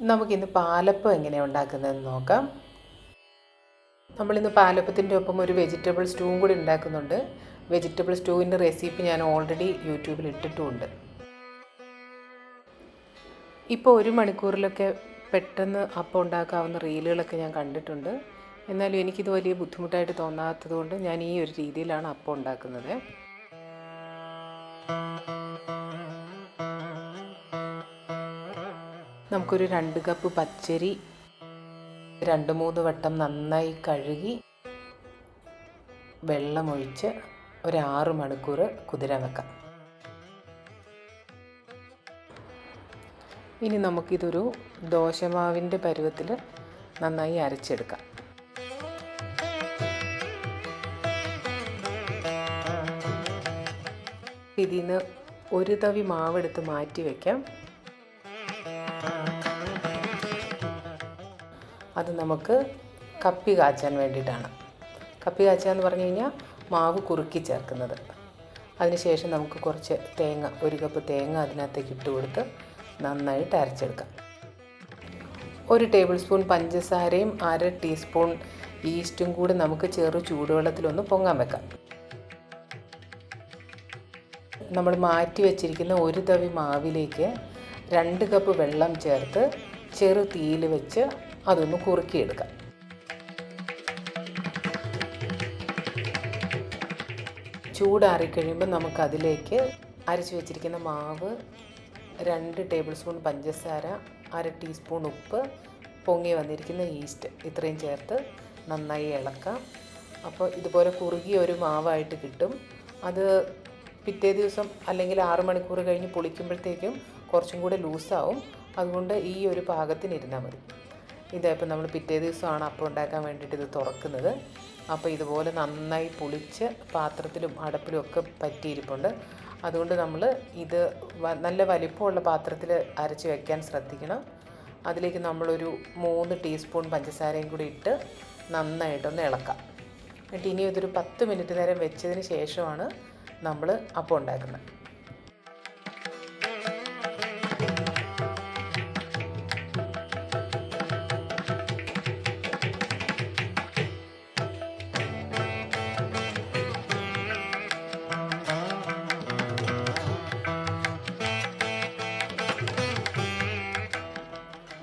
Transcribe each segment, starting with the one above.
നമുക്കിന്ന് പാലപ്പം എങ്ങനെയാണ് ഉണ്ടാക്കുന്നതെന്ന് നോക്കാം. നമ്മളിന്ന് പാലപ്പത്തിന്റെ ഒപ്പം ഒരു വെജിറ്റബിൾ സ്റ്റൂവും കൂടി ഉണ്ടാക്കുന്നുണ്ട്. വെജിറ്റബിൾ സ്റ്റൂവിന്റെ റെസിപ്പി ഞാൻ ഓൾറെഡി യൂട്യൂബിൽ ഇട്ടിട്ടുമുണ്ട്. ഇപ്പോൾ ഒരു മണിക്കൂറിലൊക്കെ പെട്ടെന്ന് അപ്പം ഉണ്ടാക്കാവുന്ന റീലുകളൊക്കെ ഞാൻ കണ്ടിട്ടുണ്ട്. എന്നാലും എനിക്കിത് വലിയ ബുദ്ധിമുട്ടായിട്ട് തോന്നാത്തതുകൊണ്ട് ഞാൻ ഈ ഒരു രീതിയിലാണ് അപ്പം ഉണ്ടാക്കുന്നത്. നമുക്കൊരു രണ്ട് കപ്പ് പച്ചരി രണ്ട് മൂന്ന് വട്ടം നന്നായി കഴുകി വെള്ളമൊഴിച്ച് ഒരു മണിക്കൂർ കുതിരാൻ വെക്കാം. ഇനി നമുക്കിതൊരു ദോശമാവിന്റെ പരുവത്തിൽ നന്നായി അരച്ചെടുക്കാം. ഇതിൽ നിന്ന് ഒരു തവി മാവെടുത്ത് മാറ്റി വയ്ക്കാം അത് നമുക്ക് കപ്പി കാച്ചാൻ വേണ്ടിയിട്ടാണ്. കപ്പി കാച്ചുക എന്ന് പറഞ്ഞു കഴിഞ്ഞാൽ മാവ് കുറുക്കി ചേർക്കുന്നത്. അതിനുശേഷം നമുക്ക് കുറച്ച് തേങ്ങ ഒരു കപ്പ് തേങ്ങ അതിനകത്തേക്ക് ഇട്ട് കൊടുത്ത് നന്നായിട്ട് അരച്ചെടുക്കാം. ഒരു ടേബിൾ സ്പൂൺ പഞ്ചസാരയും അര ടീസ്പൂൺ ഈസ്റ്റും കൂടി നമുക്ക് ചെറു ചൂടുവെള്ളത്തിലൊന്ന് പൊങ്ങാൻ വെക്കാം. നമ്മൾ മാറ്റി വെച്ചിരിക്കുന്ന ഒരു തവി മാവിലേക്ക് രണ്ട് കപ്പ് വെള്ളം ചേർത്ത് ചെറു തീയിൽ വെച്ച് അതൊന്ന് കുറുക്കിയെടുക്കാം. ചൂടാറിക്കഴിയുമ്പോൾ നമുക്കതിലേക്ക് അരച്ച് വെച്ചിരിക്കുന്ന മാവ് രണ്ട് ടേബിൾ സ്പൂൺ പഞ്ചസാര അര ടീസ്പൂൺ ഉപ്പ് പൊങ്ങി വന്നിരിക്കുന്ന ഈസ്റ്റ് ഇത്രയും ചേർത്ത് നന്നായി ഇളക്കാം. അപ്പോൾ ഇതുപോലെ കുറുകിയ ഒരു മാവായിട്ട് കിട്ടും. അത് പിറ്റേ ദിവസം അല്ലെങ്കിൽ ആറ് മണിക്കൂർ കഴിഞ്ഞ് പൊളിക്കുമ്പോഴത്തേക്കും കുറച്ചും കൂടെ ലൂസാവും. അതുകൊണ്ട് ഈ ഒരു പാകത്തിന് ഇരുന്നാൽ മതി. ഇതിപ്പോൾ നമ്മൾ പിറ്റേ ദിവസമാണ് അപ്പം ഉണ്ടാക്കാൻ വേണ്ടിയിട്ട് ഇത് തുറക്കുന്നത്. അപ്പോൾ ഇതുപോലെ നന്നായി പൊളിച്ച് പാത്രത്തിലും അടപ്പിലും ഒക്കെ പറ്റിയിരിപ്പുണ്ട്. അതുകൊണ്ട് നമ്മൾ ഇത് നല്ല വലിപ്പമുള്ള പാത്രത്തിൽ അരച്ച് വെക്കാൻ ശ്രദ്ധിക്കണം. അതിലേക്ക് നമ്മളൊരു മൂന്ന് ടീസ്പൂൺ പഞ്ചസാരയും കൂടി ഇട്ട് നന്നായിട്ടൊന്ന് ഇളക്കാം. എന്നിട്ട് ഇനി ഇതൊരു പത്ത് മിനിറ്റ് നേരം വെച്ചതിന് ശേഷമാണ് നമ്മൾ അപ്പം ഉണ്ടാക്കുന്നത്.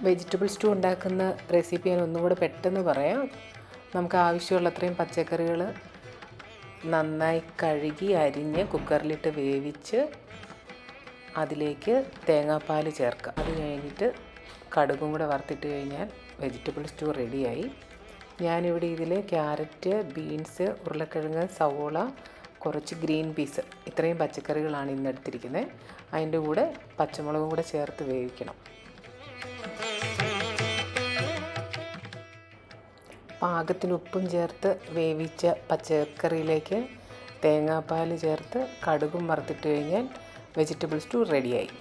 വെജിറ്റബിൾ സ്റ്റൂ ഉണ്ടാക്കുന്ന റെസിപ്പി ഞാൻ ഒന്നും കൂടെ പെട്ടെന്ന് പറയാം. നമുക്ക് ആവശ്യമുള്ള അത്രയും പച്ചക്കറികൾ നന്നായി കഴുകി അരിഞ്ഞ് കുക്കറിലിട്ട് വേവിച്ച് അതിലേക്ക് തേങ്ങാപ്പാൽ ചേർക്കുക അത് കഴിഞ്ഞിട്ട് കടുകും കൂടെ വറുത്തിട്ട് കഴിഞ്ഞാൽ വെജിറ്റബിൾ സ്റ്റൂ റെഡിയായി. ഞാനിവിടെ ഇതിൽ ക്യാരറ്റ് ബീൻസ് ഉരുളക്കിഴങ്ങ് സവോള കുറച്ച് ഗ്രീൻ പീസ് ഇത്രയും പച്ചക്കറികളാണ് ഇന്ന് എടുത്തിരിക്കുന്നത്. അതിന്റെ കൂടെ പച്ചമുളകും കൂടെ ചേർത്ത് വേവിക്കണം. പാകത്തിന് ഉപ്പും ചേർത്ത് വേവിച്ച പച്ചക്കറിയിലേക്ക് തേങ്ങാപ്പാൽ ചേർത്ത് കടുകും വറുത്തിട്ട് കഴിഞ്ഞാൽ വെജിറ്റബിൾ സ്റ്റൂ റെഡിയായി